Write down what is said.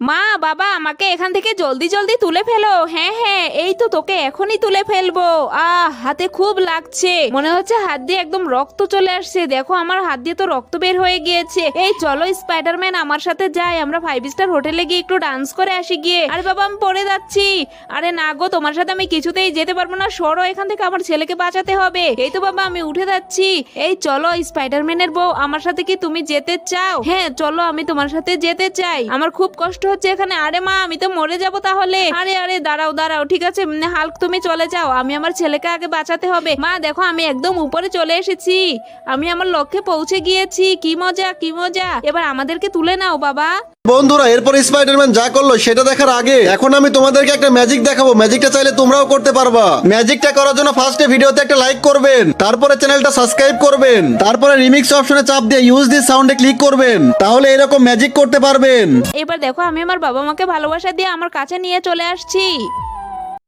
মা, বাবা, আমাকে এখান থেকে জলদি জলদি তুলে ফেলো। হ্যাঁ হ্যাঁ এই তো তোকে এখনই তুলে ফেলব। আহ, হাতে খুব লাগছে। মনে হচ্ছে হাত দিয়ে একদম রক্ত চলে আসছে। দেখো, আমার হাত দিয়ে তো রক্ত বের হয়ে গিয়েছে। এই, চলো স্পাইডারম্যান আমার সাথে যাই। আমরা ফাইভ স্টার হোটেলে গিয়ে একটু ডান্স করে আসি গিয়ে। আরে বাবা, আমি পড়ে যাচ্ছি। আরে না গো, তোমার সাথে আমি কিছুতেই যেতে পারব না। সরো, এখান থেকে আমার ছেলেকে বাঁচাতে হবে। এই তো বাবা, আমি উঠে যাচ্ছি। এই, চলো স্পাইডারম্যানের বউ, আমার সাথে কি তুমি যেতে চাও? হ্যাঁ চলো, আমি তোমার সাথে যেতে চাই। আমার খুব কষ্ট হচ্ছে এখানে, আরে মা, আমি তো মরে যাব তাহলে। আরে আরে, দাঁড়াও দাঁড়াও, ঠিক আছে হালক তুমি চলে যাও, আমি আমার ছেলেকে আগে বাঁচাতে হবে। মা, দেখো, আমি একদম উপরে চলে এসেছি, আমি আমার লক্ষ্যে পৌঁছে গিয়েছি। কি মজা কি মজা, এবার আমাদেরকে তুলে নাও, বাবা। বন্ধুরা, এরপর স্পাইডারম্যান যা করল সেটা দেখার আগে এখন আমি তোমাদেরকে একটা ম্যাজিক দেখাবো। ম্যাজিকটা চাইলে তোমরাও করতে পারবা। ম্যাজিকটা করার জন্য ফার্স্টে ভিডিওতে একটা লাইক করবেন। তারপরে চ্যানেলটা সাবস্ক্রাইব করবেন। তারপরে রিমিক্স অপশনে চাপ দিয়ে ইউজ দিস সাউন্ডে ক্লিক করবেন। তাহলে এরকম ম্যাজিক করতে পারবেন। এবার দেখো, আমি আমার বাবা মাকে ভালোবাসা দিয়ে আমার কাছে নিয়ে চলে আসছি।